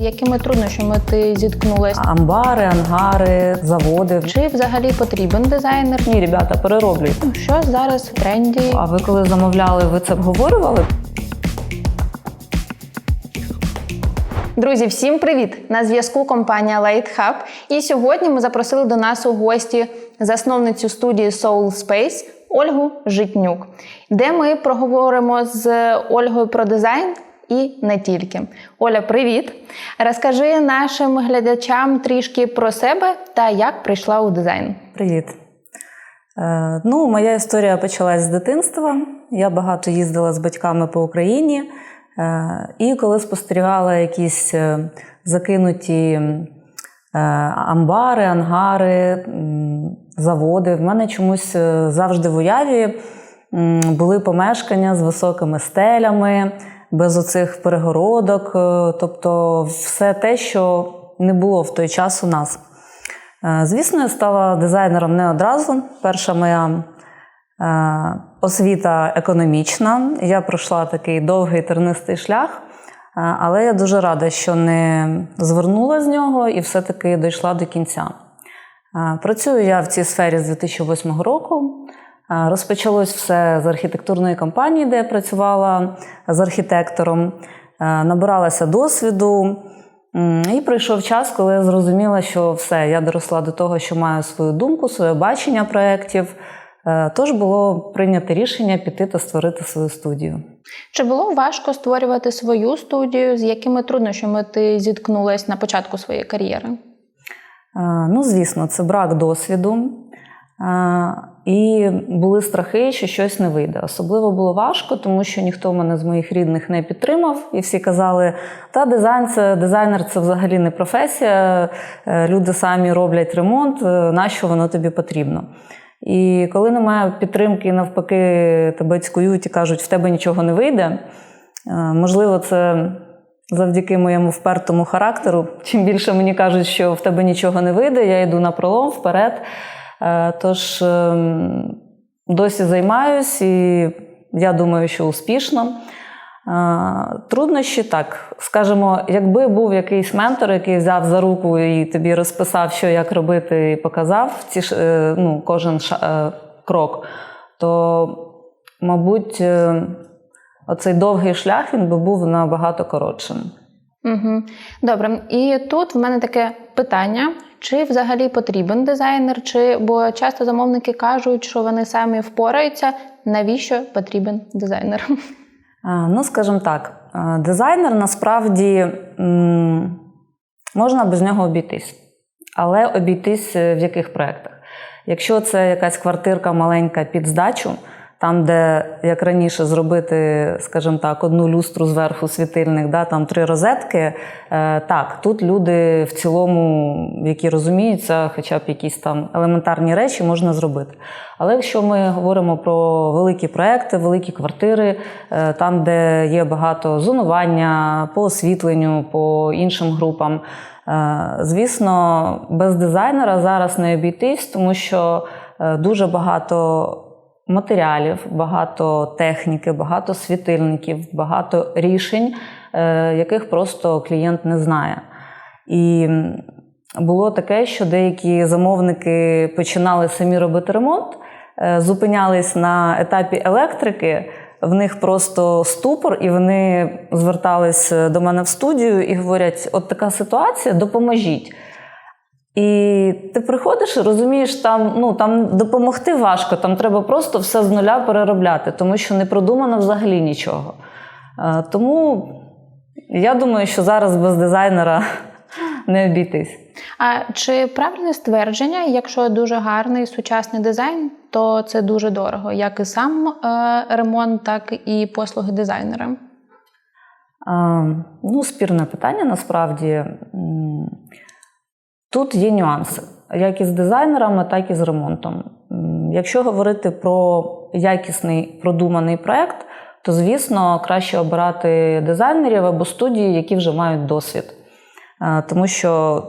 Якими труднощами ти зіткнулася? Амбари, ангари, заводи. Чи взагалі потрібен дизайнер? Ні, ребята, перероблюйте. Ну, Що зараз в тренді? А ви коли замовляли, ви це обговорювали? Друзі, всім привіт! На зв'язку компанія Light Hub. І сьогодні ми запросили до нас у гості засновницю студії Soul Space Ольгу Житнюк, де ми проговоримо з Ольгою про дизайн. І не тільки. Оля, привіт! Розкажи нашим глядачам трішки про себе та як прийшла у дизайн. Привіт. Е, ну, моя історія почалась з дитинства. Я багато їздила з батьками по Україні. Е, і коли спостерігала якісь е, закинуті амбари, ангари, заводи, в мене чомусь завжди в уяві були помешкання з високими стелями, без оцих перегородок, е, тобто все те, що не було в той час у нас. Е, Звісно, я стала дизайнером не одразу. Перша моя е, освіта економічна. Я пройшла такий довгий тернистий шлях, але я дуже рада, що не звернула з нього і все-таки дійшла до кінця. Працюю я в цій сфері з 2008 року. Е, Розпочалось все з архітектурної компанії, де я працювала з архітектором, Е, набиралася досвіду. І прийшов час, коли я зрозуміла, що все, я доросла до того, що маю свою думку, своє бачення проєктів. Е, Тож було прийнято рішення піти та створити свою студію. Чи було важко створювати свою студію? З якими труднощами ти зіткнулась на початку своєї кар'єри? Е, Ну, звісно, це брак досвіду. І були страхи, що щось не вийде. Особливо було важко, тому що ніхто мене з моїх рідних не підтримав, і всі казали, та дизайн це дизайнер це взагалі не професія. е, Люди самі роблять ремонт, е, нащо воно тобі потрібно. І коли немає підтримки, навпаки, тебе цькують і кажуть, в тебе нічого не вийде. е, Можливо, це завдяки моєму впертому характеру. Чим більше мені кажуть, що в тебе нічого не вийде, я йду на пролом вперед. Е, Тож ем, досі займаюсь і я думаю, що успішно. Е, Труднощі так, скажімо, якби був якийсь ментор, який взяв за руку і тобі розписав, що як робити, і показав ці е, ну, кожен крок, то, мабуть, оцей довгий шлях він би був набагато коротшим. Угу. Добре, і тут в мене таке питання: чи взагалі потрібен дизайнер? Чи бо часто замовники кажуть, що вони самі впораються. Навіщо потрібен дизайнер? Ну, скажімо так, дизайнер насправді можна без нього обійтись, але обійтись е, в яких проєктах? Якщо це якась квартирка маленька під здачу, там, де як раніше зробити, скажімо так, одну люстру зверху світильник, да, там три розетки. Е, так, тут люди в цілому, які розуміються, хоча б якісь там елементарні речі можна зробити. Але якщо ми говоримо про великі проекти, великі квартири, е, там, де є багато зонування по освітленню, по іншим групам, е, звісно, без дизайнера зараз не обійтись, тому що дуже багато матеріалів, багато техніки, багато світильників, багато рішень, е, яких просто клієнт не знає. І було таке, що деякі замовники починали самі робити ремонт, е, зупинялись на етапі електрики. В них просто ступор, і вони звертались до мене в студію і говорять: от така ситуація, допоможіть. І ти приходиш розумієш, там, ну, там допомогти важко, там треба просто все з нуля переробляти, тому що не продумано взагалі нічого. Е, Тому я думаю, що зараз без дизайнера не обійтись. А чи правильне ствердження, якщо дуже гарний сучасний дизайн, то це дуже дорого, як і сам е, ремонт, так і послуги дизайнера? Е, Ну, спірне питання насправді. Тут є нюанси, як із дизайнерами, так і з ремонтом. Якщо говорити про якісний продуманий проект, то звісно краще обирати дизайнерів або студії, які вже мають досвід. Е, Тому що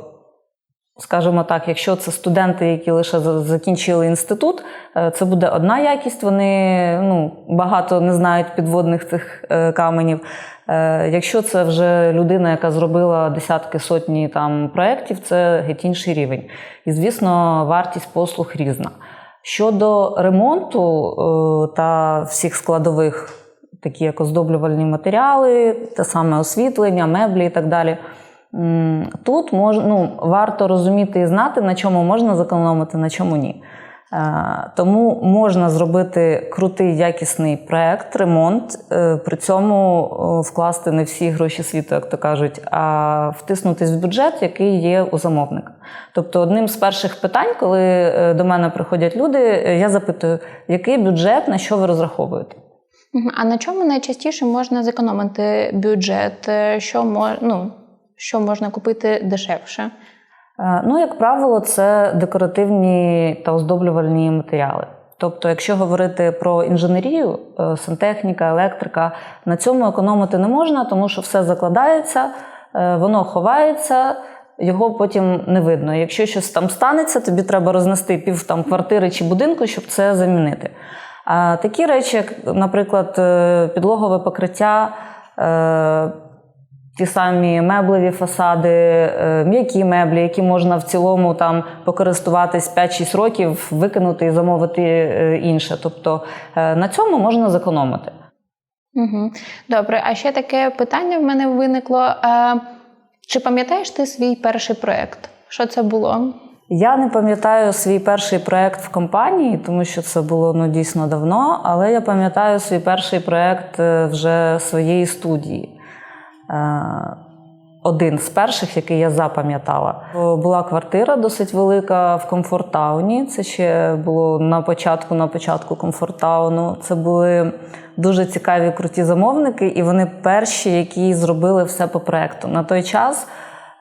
Скажімо так, якщо це студенти, які лише закінчили інститут, е, це буде одна якість. Вони ну, багато не знають підводних цих е, каменів. Е, Якщо це вже людина, яка зробила десятки сотні там проєктів, це геть інший рівень. І, звісно, вартість послуг різна. Щодо ремонту та всіх складових, такі як оздоблювальні матеріали, те саме освітлення, меблі і так далі. Тут мож, ну, варто розуміти і знати, на чому можна зекономити, на чому ні. Е, Тому можна зробити крутий якісний проект, ремонт, е, при цьому вкласти не всі гроші світу, як то кажуть, а втиснутись в бюджет, який є у замовника. Тобто, одним з перших питань, коли е, до мене приходять люди, я запитую, який бюджет, на що ви розраховуєте? А на чому найчастіше можна зекономити бюджет? Що, мо... ну, що можна купити дешевше? Е, Ну, як правило, це декоративні та оздоблювальні матеріали. Тобто, якщо говорити про інженерію, е, сантехніка, електрика, на цьому економити не можна, тому що все закладається, е, воно ховається, його потім не видно. Якщо щось там станеться, тобі треба рознести пів там квартири чи будинку, щоб це замінити. А такі речі, як, наприклад, підлогове покриття. Ті самі меблеві фасади, е, м'які меблі, які можна в цілому там покористуватись 5-6 років, викинути і замовити е, інше. Тобто е, на цьому можна зекономити. Угу. Добре, а ще таке питання в мене виникло. Чи пам'ятаєш ти свій перший проєкт? Що це було? Я не пам'ятаю свій перший проект в компанії, тому що це було ну, дійсно давно, але я пам'ятаю свій перший проект е, вже своєї студії. Е, Один з перших, який я запам'ятала. Була квартира досить велика в Комфорттауні. Це ще було на початку, на початку Комфорттауну. Це були дуже цікаві круті замовники, і вони перші, які зробили все по проекту. На той час.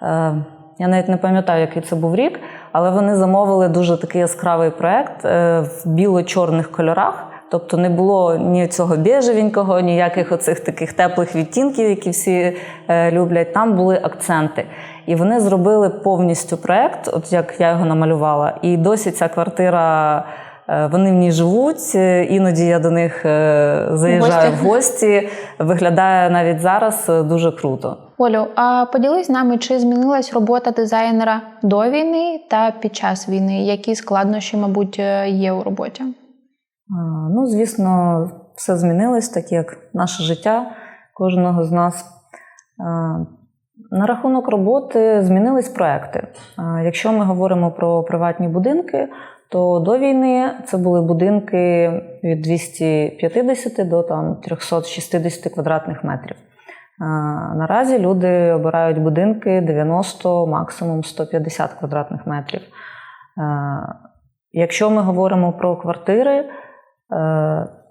е, я навіть не пам'ятаю, який це був рік, але вони замовили дуже такий яскравий проект е, в біло-чорних кольорах. Тобто не було ні цього біжевенького, ніяких оцих таких теплих відтінків, які всі е, люблять. Там були акценти. І вони зробили повністю проект, от як я його намалювала. І досі ця квартира, е, вони в ній живуть. е, Іноді я до них е, заїжджаю в гості. Виглядає навіть зараз дуже круто. Олю, а поділись з нами, чи змінилась робота дизайнера до війни та під час війни? Які складнощі, мабуть, є у роботі? Ну, звісно, все змінилось, так як наше життя кожного з нас. На рахунок роботи змінились проекти. Якщо ми говоримо про приватні будинки, то до війни це були будинки від 250 до там, 360 квадратних метрів. Наразі люди обирають будинки 90, максимум 150 квадратних метрів. Якщо ми говоримо про квартири,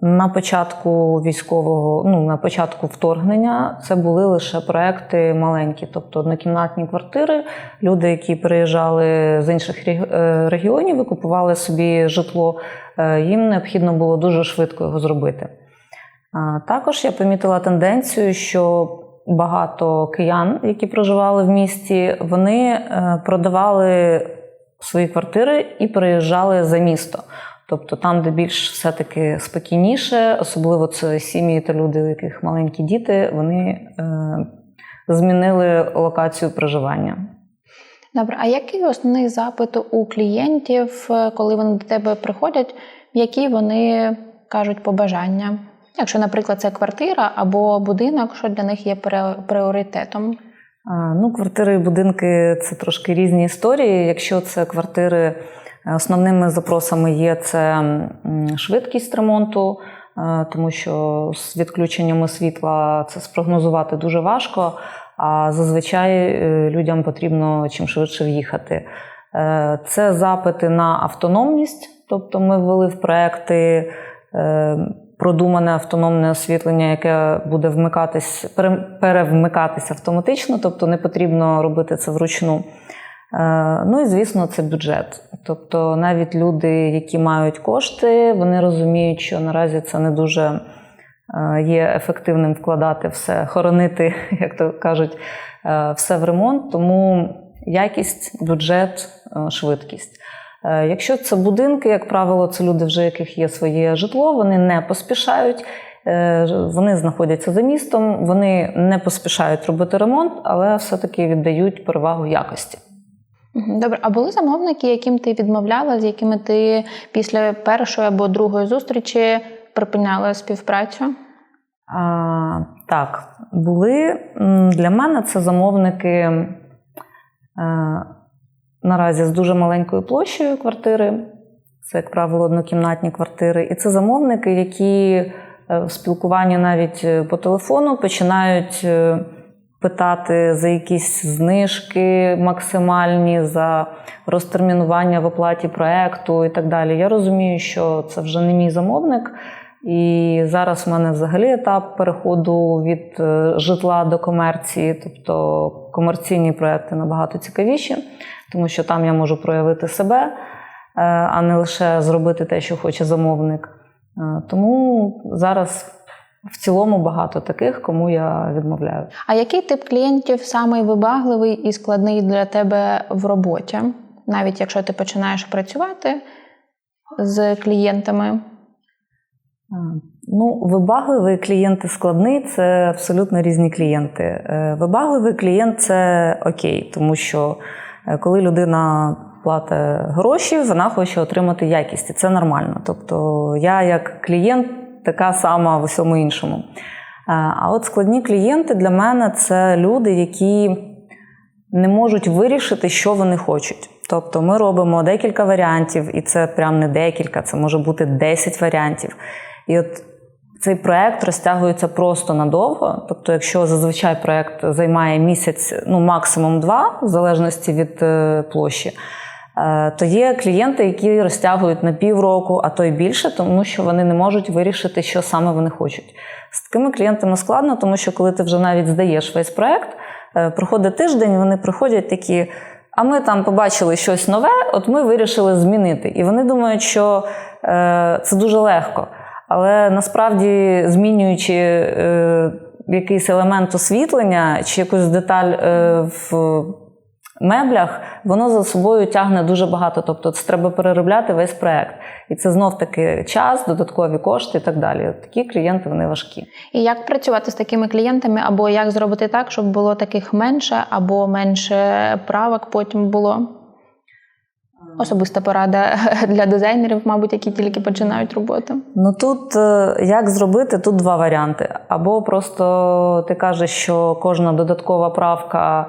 На початку військового, ну на початку вторгнення, це були лише проекти маленькі, тобто однокімнатні квартири. Люди, які приїжджали з інших е, регіонів і купували собі житло, е, їм необхідно було дуже швидко його зробити. Також я помітила тенденцію, що багато киян, які проживали в місті, вони е, продавали свої квартири і переїжджали за місто. Тобто там, де більш все-таки спокійніше, особливо це сім'ї та люди, у яких маленькі діти, вони е, змінили локацію проживання. Добре, а який основний запит у клієнтів, е, коли вони до тебе приходять, які вони кажуть побажання? Якщо, наприклад, це квартира або будинок, що для них є пріоритетом? Ну, квартири і будинки це трошки різні історії. Якщо це квартири, основними запросами є це швидкість ремонту, е, тому що з відключеннями світла це спрогнозувати дуже важко. А зазвичай е, людям потрібно чим швидше в'їхати. Е, Це запити на автономність, тобто ми ввели в проекти продумане автономне освітлення, яке буде вмикатись, пере- перевмикатися автоматично, тобто не потрібно робити це вручну. Е, Ну і звісно, це бюджет. Тобто, навіть люди, які мають кошти, вони розуміють, що наразі це не дуже е, є ефективним вкладати все, хоронити, як то кажуть, е, все в ремонт. Тому якість, бюджет, швидкість. Якщо це будинки, як правило, це люди, вже яких є своє житло, вони не поспішають. Вони знаходяться за містом, вони не поспішають робити ремонт, але все-таки віддають перевагу якості. Добре, а були замовники, яким ти відмовляла, з якими ти після першої або другої зустрічі припиняла співпрацю? А, так, були для мене це замовники е, наразі з дуже маленькою площею квартири. Це, як правило, однокімнатні квартири. І це замовники, які е, в спілкуванні навіть е, по телефону починають питати за якісь знижки максимальні, за розтермінування в оплаті проекту і так далі. Я розумію, що це вже не мій замовник. І зараз в мене взагалі етап переходу від е, житла до комерції, тобто комерційні проекти набагато цікавіші, тому що там я можу проявити себе, е, а не лише зробити те, що хоче замовник. Е, Тому зараз в цілому багато таких, кому я відмовляю. А який тип клієнтів самий вибагливий і складний для тебе в роботі, навіть якщо ти починаєш працювати з клієнтами? Ну, вибагливий клієнт і складний це абсолютно різні клієнти. Е, Вибагливий клієнт це окей, тому що е, коли людина платить гроші, вона хоче отримати якість, і це нормально. Тобто я як клієнт така сама в усьому іншому. Е, А от складні клієнти для мене це люди, які не можуть вирішити, що вони хочуть. Тобто ми робимо декілька варіантів, і це прям не декілька, це може бути 10 варіантів. І от цей проект розтягується просто надовго. Тобто, якщо зазвичай проект займає місяць, ну максимум два, в залежності від е, площі, то є клієнти, які розтягують на півроку, а то й більше, тому що вони не можуть вирішити, що саме вони хочуть. З такими клієнтами складно, тому що коли ти вже навіть здаєш весь проект, е, проходить тиждень, вони приходять такі. А ми там побачили щось нове, от ми вирішили змінити. І вони думають, що е, це дуже легко. Але насправді, змінюючи е, якийсь елемент освітлення чи якусь деталь е, в меблях, воно за собою тягне дуже багато. Тобто це треба переробляти весь проект. І це знов таки час, додаткові кошти і так далі. Такі клієнти вони важкі. І як працювати з такими клієнтами, або як зробити так, щоб було таких менше, або менше правок потім було? Особиста порада для дизайнерів, мабуть, які тільки починають роботу. Ну тут е, як зробити? Тут два варіанти. Або просто ти кажеш, що кожна додаткова правка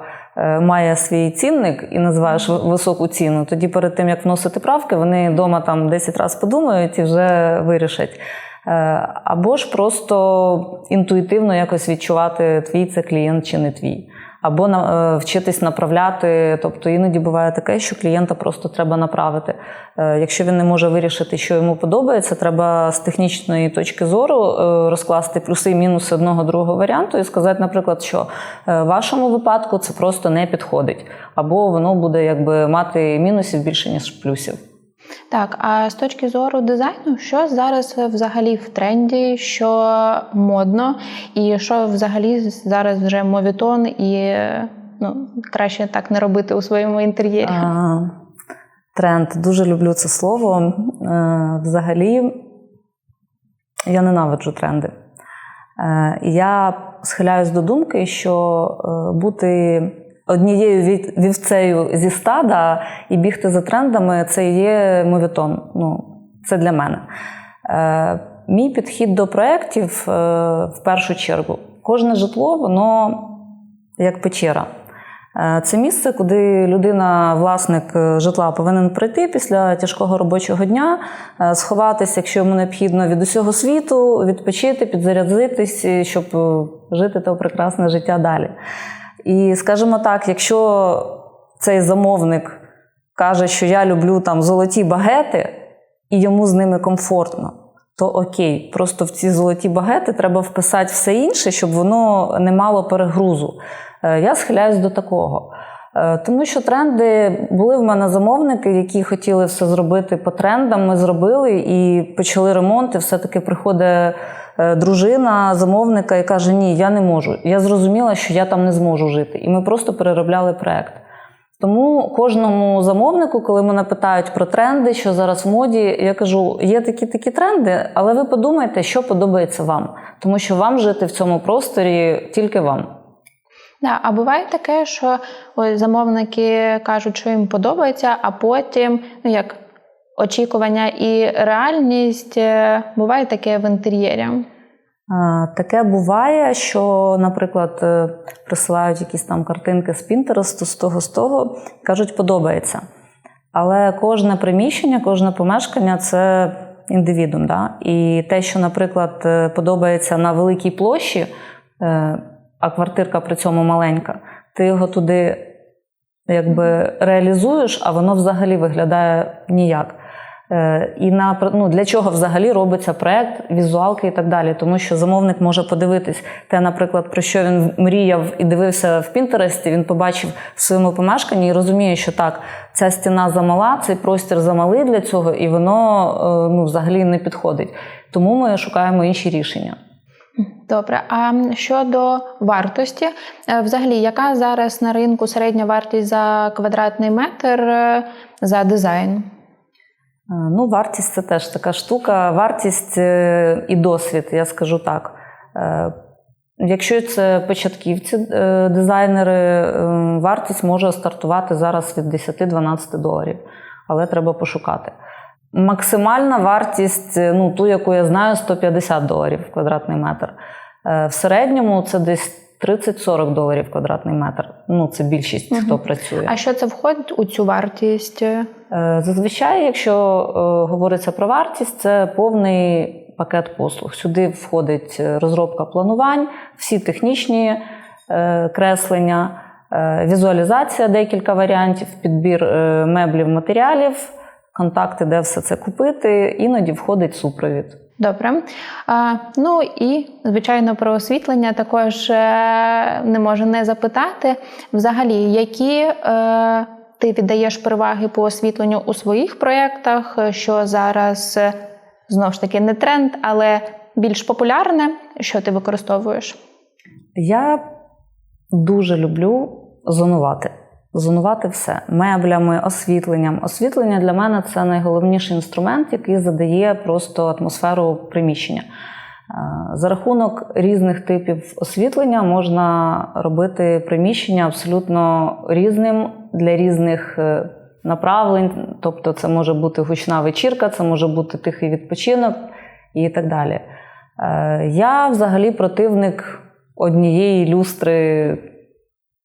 має свій цінник і називаєш високу ціну. Тоді перед тим як вносити правки, вони вдома там 10 разів подумають і вже вирішать. Е, Або ж просто інтуїтивно якось відчувати, твій це клієнт чи не твій. Або е, вчитись направляти. Тобто іноді буває таке, що клієнта просто треба направити. Е, Якщо він не може вирішити, що йому подобається, треба з технічної точки зору е, розкласти плюси і мінуси одного другого варіанту і сказати, наприклад, що в вашому випадку це просто не підходить, або воно буде якби мати мінусів більше ніж плюсів. Так, а з точки зору дизайну, що зараз взагалі в тренді, що модно, і що взагалі зараз вже мовітон, і ну, краще так не робити у своєму інтер'єрі? А, Тренд. Дуже люблю це слово. Е, Взагалі, я ненавиджу тренди. Е, Я схиляюсь до думки, що е, бути однією вівцею зі стада і бігти за трендами це є мовітон. Ну, це для мене. Е, Мій підхід до проєктів е, в першу чергу. Кожне житло, воно як печера. Е, Це місце, куди людина, власник е, житла, повинен прийти після тяжкого робочого дня, е, сховатися, якщо йому необхідно, від усього світу, відпочити, підзарядитись, щоб жити те прекрасне життя далі. І скажімо так, якщо цей замовник каже, що я люблю там золоті багети, і йому з ними комфортно. То окей, просто в ці золоті багети треба вписати все інше, щоб воно не мало перегрузу. Е, Я схиляюсь до такого. Е, Тому що тренди були в мене замовники, які хотіли все зробити по трендам. Ми зробили і почали ремонт. І все-таки приходить дружина замовника і каже: Ні, я не можу. Я зрозуміла, що я там не зможу жити. І ми просто переробляли проект. Тому кожному замовнику, коли мене питають про тренди, що зараз в моді, я кажу: є такі такі тренди, але ви подумайте, що подобається вам, тому що вам жити в цьому просторі тільки вам. Да, а буває таке, що ось замовники кажуть, що їм подобається, а потім, ну як очікування і реальність, е, буває таке в інтер'єрі. Таке буває, що, наприклад, е, присилають якісь там картинки з Пінтересту, з того, з того, кажуть, подобається. Але кожне приміщення, кожне помешкання це індивідум. Да? І те, що, наприклад, е, подобається на великій площі, а квартирка при цьому маленька, ти його туди якби реалізуєш, а воно взагалі виглядає ніяк. Е, І на ну, для чого взагалі робиться проект, візуалки і так далі. Тому що замовник може подивитись те, наприклад, про що він мріяв і дивився в Пінтересті. Він побачив в своєму помешканні і розуміє, що так, ця стіна замала, цей простір замалий для цього, і воно е, ну, взагалі не підходить. Тому ми шукаємо інші рішення. Добре, а щодо вартості, е, взагалі, яка зараз на ринку середня вартість за квадратний метр за дизайн? Е, Ну, вартість це теж така штука. Вартість е, і досвід, я скажу так. Е, Якщо це початківці, дизайнери, вартість може стартувати зараз від 10-12 доларів, але треба пошукати. Максимальна вартість, ну ту, яку я знаю, 150 доларів в квадратний метр. В середньому це десь 30-40 доларів квадратний метр. Ну, це більшість, Мгм. хто працює. А що це входить у цю вартість? Е, Зазвичай, якщо е, говориться про вартість, це повний пакет послуг. Сюди входить е, розробка планувань, всі технічні креслення, візуалізація, декілька варіантів, підбір меблів, матеріалів, контакти, де все це купити. Іноді входить супровід. Добре. А, ну і, звичайно, про освітлення також е, не можу не запитати. Взагалі, які е, ти віддаєш переваги по освітленню у своїх проєктах, що зараз е, знову ж таки не тренд, але більш популярне, що ти використовуєш? Я дуже люблю зонувати. Зонувати все меблями, освітленням. Освітлення для мене це найголовніший інструмент, який задає просто атмосферу приміщення. Е, За рахунок різних типів освітлення можна робити приміщення абсолютно різним для різних е, направлень. Тобто, це може бути гучна вечірка, це може бути тихий відпочинок і так далі. Е, Я взагалі противник однієї люстри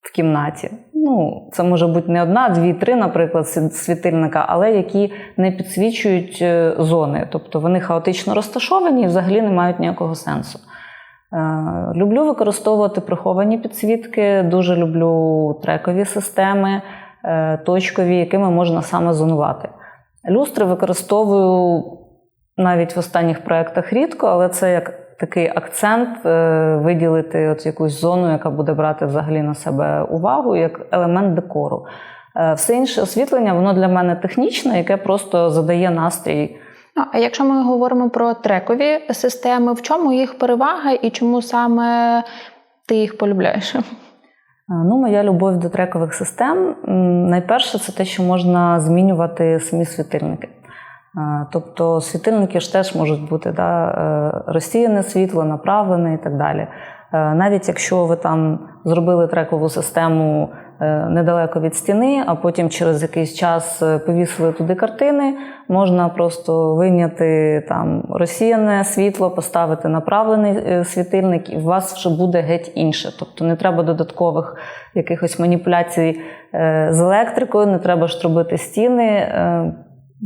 в кімнаті. Ну, це може бути не одна, дві, три, наприклад, світильника, але які не підсвічують е, зони. Тобто вони хаотично розташовані і взагалі не мають ніякого сенсу. Е, Люблю використовувати приховані підсвітки, дуже люблю трекові системи, е, точкові, якими можна саме зонувати. Люстри використовую навіть в останніх проєктах рідко, але це як такий акцент е, виділити от якусь зону, яка буде брати взагалі на себе увагу, як елемент декору. Е, Все інше освітлення, воно для мене технічне, яке просто задає настрій. Ну, а якщо ми говоримо про трекові системи, в чому їх перевага і чому саме ти їх полюбляєш? Е, Ну, моя любов до трекових систем. Найперше, це те, що можна змінювати самі світильники. Тобто світильники ж теж можуть бути да, е, розсіяне світло, направлене і так далі. Е, Навіть якщо ви там зробили трекову систему е, недалеко від стіни, а потім через якийсь час повісили туди картини, можна просто вийняти там розсіяне світло, поставити направлений світильник, і у вас вже буде геть інше. Тобто не треба додаткових якихось маніпуляцій з електрикою, не треба штробити стіни.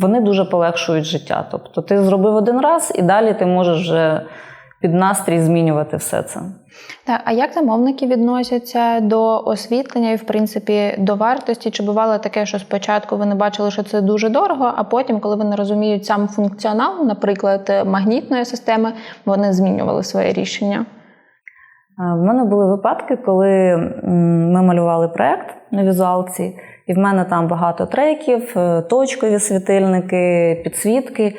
Вони дуже полегшують життя. Тобто ти зробив один раз, і далі ти можеш вже під настрій змінювати все це. Так, а як замовники відносяться до освітлення і, в принципі, до вартості? Чи бувало таке, що спочатку вони бачили, що це дуже дорого, а потім, коли вони розуміють сам функціонал, наприклад, магнітної системи, вони змінювали своє рішення? В мене були випадки, коли ми малювали проєкт на візуалці, і в мене там багато треків, е, точкові світильники, підсвітки.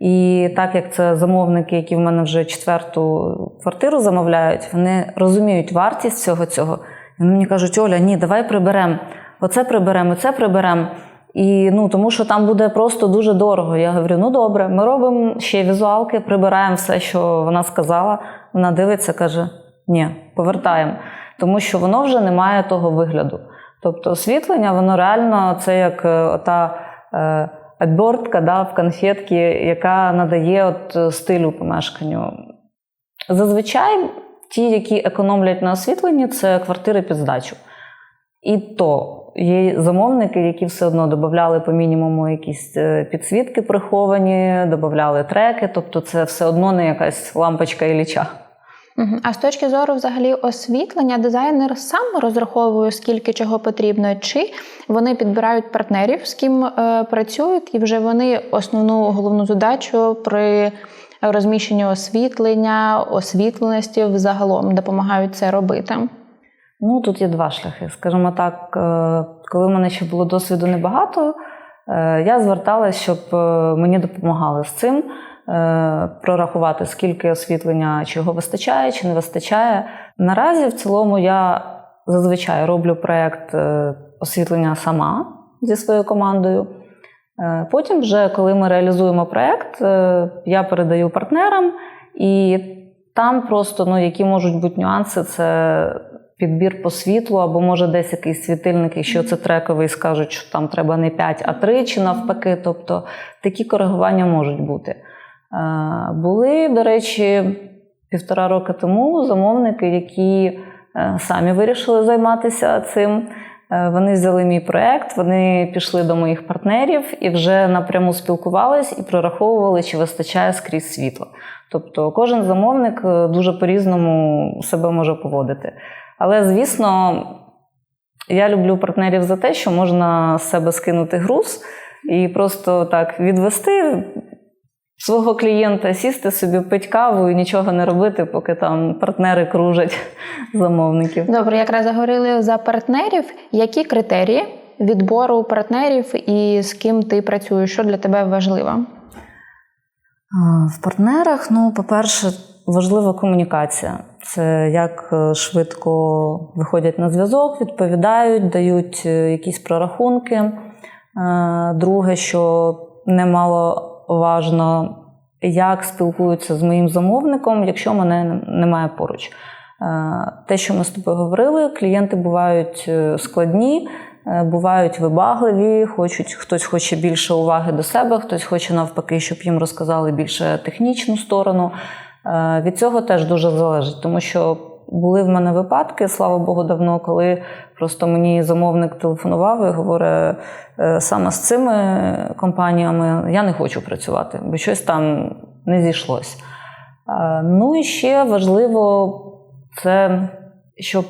І так як це замовники, які в мене вже четверту квартиру замовляють, вони розуміють вартість всього цього. І вони мені кажуть, Оля, ні, давай приберемо оце приберемо, це приберемо. І ну, тому що там буде просто дуже дорого. Я говорю: ну добре, ми робимо ще візуалки, прибираємо все, що вона сказала. Вона дивиться, каже: ні, повертаємо, тому що воно вже не має того вигляду. Тобто освітлення, воно реально це як е, ота е, обертка да, в конфетки, яка надає от е, стилю помешканню. Зазвичай ті, які економлять на освітленні, це квартири під здачу. І то є замовники, які все одно додавали по мінімуму якісь підсвітки приховані, додавали треки, тобто це все одно не якась лампочка і ліча. А з точки зору взагалі освітлення, дизайнер сам розраховує, скільки чого потрібно, чи вони підбирають партнерів, з ким е, працюють, і вже вони основну головну задачу при розміщенні освітлення, освітленості взагалом допомагають це робити. Ну, тут є два шляхи. Скажімо так, е, коли в мене ще було досвіду небагато, е, я зверталася, щоб е, мені допомагали з цим. Е, Прорахувати, скільки освітлення, чого вистачає, чи не вистачає. Наразі в цілому я зазвичай роблю проєкт е, освітлення сама зі своєю командою. Е, Потім, вже коли ми реалізуємо проєкт, я передаю партнерам, і там просто ну, які можуть бути нюанси, це підбір по світлу, або може десь якийсь світильник, якщо це трековий, скажуть, що там треба не 5, а 3, чи навпаки. Тобто такі коригування можуть бути. Е, Були, до речі, півтора роки тому замовники, які е, самі вирішили займатися цим. Е, Вони взяли мій проект, вони пішли до моїх партнерів і вже напряму спілкувались і прораховували, чи вистачає скрізь світла. Тобто кожен замовник дуже по-різному себе може поводити. Але, звісно, я люблю партнерів за те, що можна з себе скинути груз і просто так відвести свого клієнта, сісти собі, пити каву і нічого не робити, поки там партнери кружать замовників. Добре, якраз заговорили за партнерів. Які критерії відбору партнерів і з ким ти працюєш? Що для тебе важливо? В партнерах, ну, по-перше, важлива комунікація. Це як е, швидко виходять на зв'язок, відповідають, дають е, якісь прорахунки. Е, Друге, що немало важно, як спілкуються з моїм замовником, якщо мене немає поруч. Е, Те, що ми з тобою говорили, клієнти бувають е, складні, е, бувають вибагливі, хочуть, хтось хоче більше уваги до себе, хтось хоче навпаки, щоб їм розказали більше технічну сторону. Від цього теж дуже залежить, тому що були в мене випадки, слава Богу, давно, коли просто мені замовник телефонував і говорить, «Е, саме з цими компаніями я не хочу працювати, бо щось там не зійшлось. Е, Ну і ще важливо це, щоб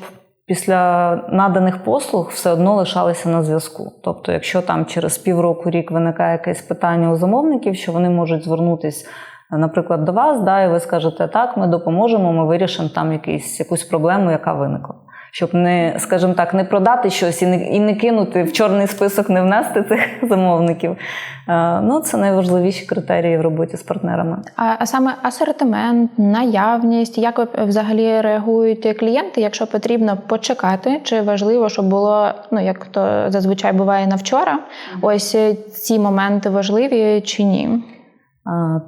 після наданих послуг все одно лишалися на зв'язку. Тобто, якщо там через півроку рік виникає якесь питання у замовників, що вони можуть звернутися, наприклад, до вас, да, і ви скажете, так, ми допоможемо, ми вирішимо там якийсь, якусь проблему, яка виникла. Щоб не, скажімо так, не продати щось і не, і не кинути в чорний список, не внести цих замовників. Е, Ну, це найважливіші критерії в роботі з партнерами. А, а саме асортимент, наявність, як ви взагалі реагують клієнти, якщо потрібно почекати, чи важливо, щоб було, ну як то зазвичай буває на вчора, ось е, ці моменти важливі чи ні?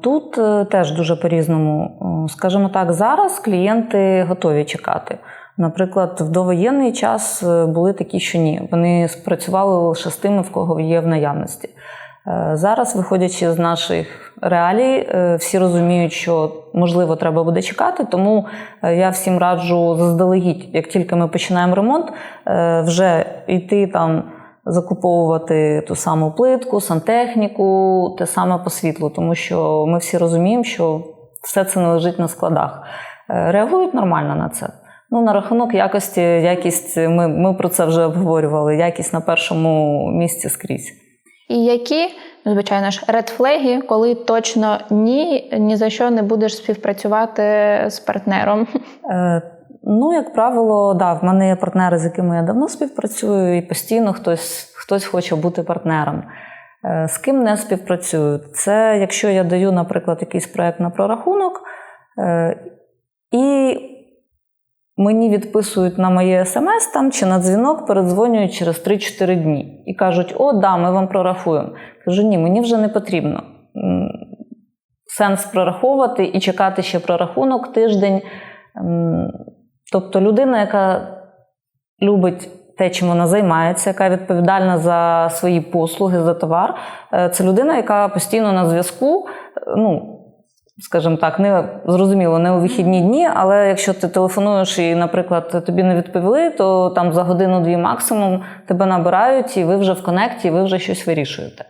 Тут е, теж дуже по-різному. Скажімо так, зараз клієнти готові чекати. Наприклад, в довоєнний час е, були такі, що ні. Вони спрацювали лише з тими, в кого є в наявності. Е, Зараз, виходячи з наших реалій, е, всі розуміють, що можливо треба буде чекати, тому е, я всім раджу заздалегідь, як тільки ми починаємо ремонт, е, вже йти там закуповувати ту саму плитку, сантехніку, те саме по світлу, тому що ми всі розуміємо, що все це не лежить на складах. Е, Реагують нормально на це. Ну, на рахунок якості, якість, ми, ми про це вже обговорювали. Якість на першому місці скрізь. І які, звичайно ж, редфлеги, коли точно ні, ні за що не будеш співпрацювати з партнером? Ну, як правило, да, в мене є партнери, з якими я давно співпрацюю, і постійно хтось, хтось хоче бути партнером. Е, З ким не співпрацюю? Це якщо я даю, наприклад, якийсь проект на прорахунок, е, і Мені відписують на моє смс там чи на дзвінок, передзвонюють через 3-4 дні і кажуть: О, да, ми вам прорахуємо. Кажу, ні, мені вже не потрібно. Сенс прораховувати і чекати ще прорахунок тиждень. Тобто людина, яка любить те, чим вона займається, яка відповідальна за свої послуги, за товар, е, це людина, яка постійно на зв'язку. е, Ну, скажімо так, не зрозуміло, не у вихідні дні, але якщо ти телефонуєш і, наприклад, тобі не відповіли, то там за годину-дві максимум тебе набирають, і ви вже в конекті, і ви вже щось вирішуєте.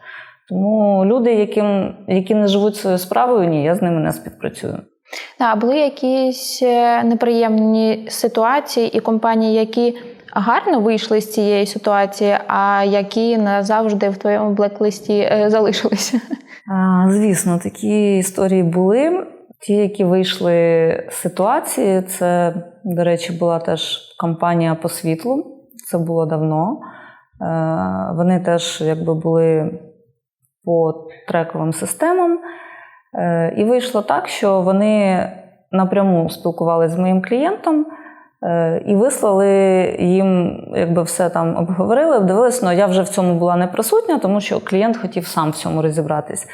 Тому люди, яким, які не живуть своєю справою, ні, я з ними не співпрацюю. А були якісь е, неприємні ситуації і компанії, які гарно вийшли з цієї ситуації, а які назавжди в твоєму блеклисті е, залишилися? Звісно, такі історії були. Ті, які вийшли з ситуації, це, до речі, була теж компанія по світлу. Це було давно. Е, Вони теж якби були по трековим системам. Е, І вийшло так, що вони напряму спілкувалися з моїм клієнтом е, і вислали їм, якби все там обговорили, дивилися, але я вже в цьому була не присутня, тому що клієнт хотів сам в цьому розібратись.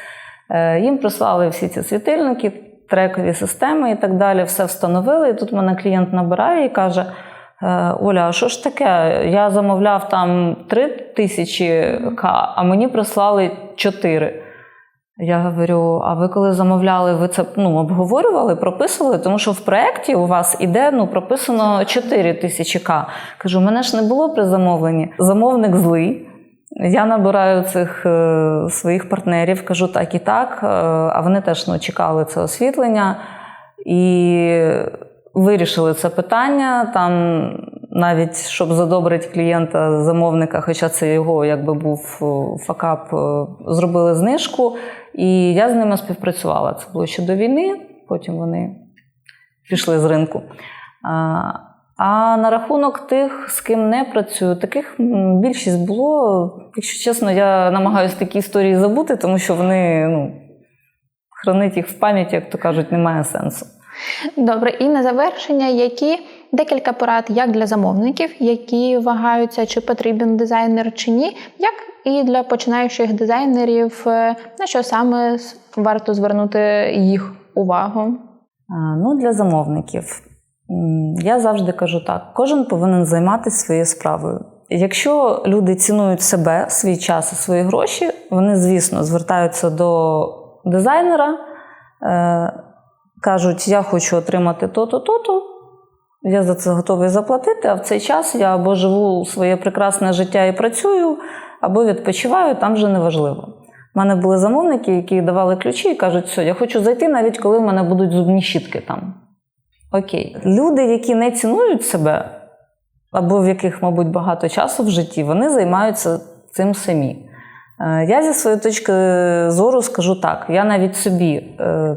Е, Їм прислали всі ці світильники, трекові системи і так далі, все встановили. І тут мене клієнт набирає і каже: «Е, Оля, а що ж таке? Я замовляв там 3 тисячі К, а мені прислали 4. Я говорю: а ви коли замовляли, ви це ну, обговорювали, прописували? Тому що в проєкті у вас іде ну, прописано 4 тисячі К. Кажу, мене ж не було при замовленні. Замовник злий. Я набираю цих е, своїх партнерів, кажу так і так. е, а вони теж ну, чекали це освітлення і вирішили це питання. Там навіть щоб задобрити клієнта замовника, хоча це його якби був е, факап, е, зробили знижку. І я з ними співпрацювала. Це було ще до війни, потім вони пішли з ринку. А, на рахунок тих, з ким не працюю, таких більшість було. Якщо чесно, я намагаюся такі історії забути, тому що вони ну, хранити їх в пам'яті, як то кажуть, немає сенсу. Добре, і на завершення, які декілька порад як для замовників, які вагаються, чи потрібен дизайнер чи ні, як і для починаючих дизайнерів, е, на що саме варто звернути їх увагу? Ну, для замовників. Я завжди кажу так: кожен повинен займатися своєю справою. Якщо люди цінують себе, свій час і свої гроші, вони, звісно, звертаються до дизайнера, е, кажуть, я хочу отримати то-то, то-то. Я за це готовий заплатити, а в цей час я або живу своє прекрасне життя і працюю, або відпочиваю, там вже неважливо. У мене були замовники, які давали ключі і кажуть, все, я хочу зайти, навіть коли в мене будуть зубні щітки там. Окей. Люди, які не цінують себе, або в яких, мабуть, багато часу в житті, вони займаються цим самі. Е, Я зі своєї точки зору скажу так: я навіть собі е,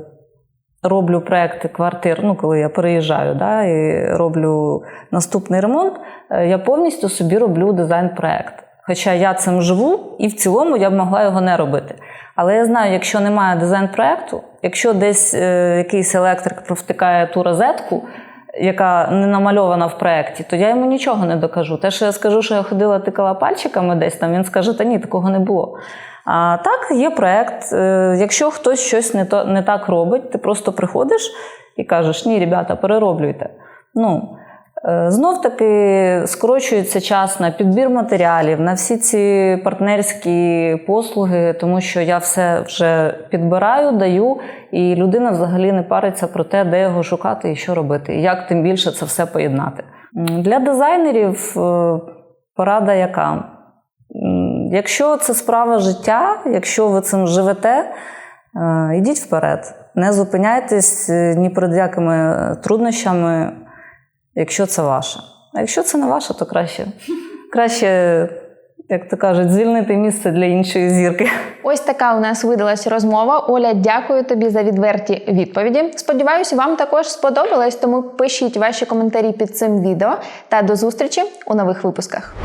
роблю проекти квартир, ну, коли я переїжджаю да, і роблю наступний ремонт, е, я повністю собі роблю дизайн-проект. Хоча я цим живу, і в цілому я б могла його не робити. Але я знаю, якщо немає дизайн-проекту, якщо десь е, якийсь електрик провтикає ту розетку, яка не намальована в проєкті, то я йому нічого не докажу. Те, що я скажу, що я ходила тикала пальчиками десь там, він скаже, та ні, такого не було. А так, є проєкт. Е, Якщо хтось щось не, то, не так робить, ти просто приходиш і кажеш, ні, ребята, перероблюйте. Ну, е, Знов таки скорочується час на підбір матеріалів, на всі ці партнерські послуги, тому що я все вже підбираю, даю, і людина взагалі не париться про те, де його шукати і що робити, і як тим більше це все поєднати. Для дизайнерів е, порада яка? Якщо це справа життя, якщо ви цим живете, е, йдіть вперед. Не зупиняйтесь е, ні перед якими труднощами, якщо це ваше. А якщо це не ваше, то краще, краще, як то кажуть, звільнити місце для іншої зірки. Ось така у нас видалась розмова. Оля, дякую тобі за відверті відповіді. Сподіваюся, вам також сподобалось, тому пишіть ваші коментарі під цим відео та до зустрічі у нових випусках.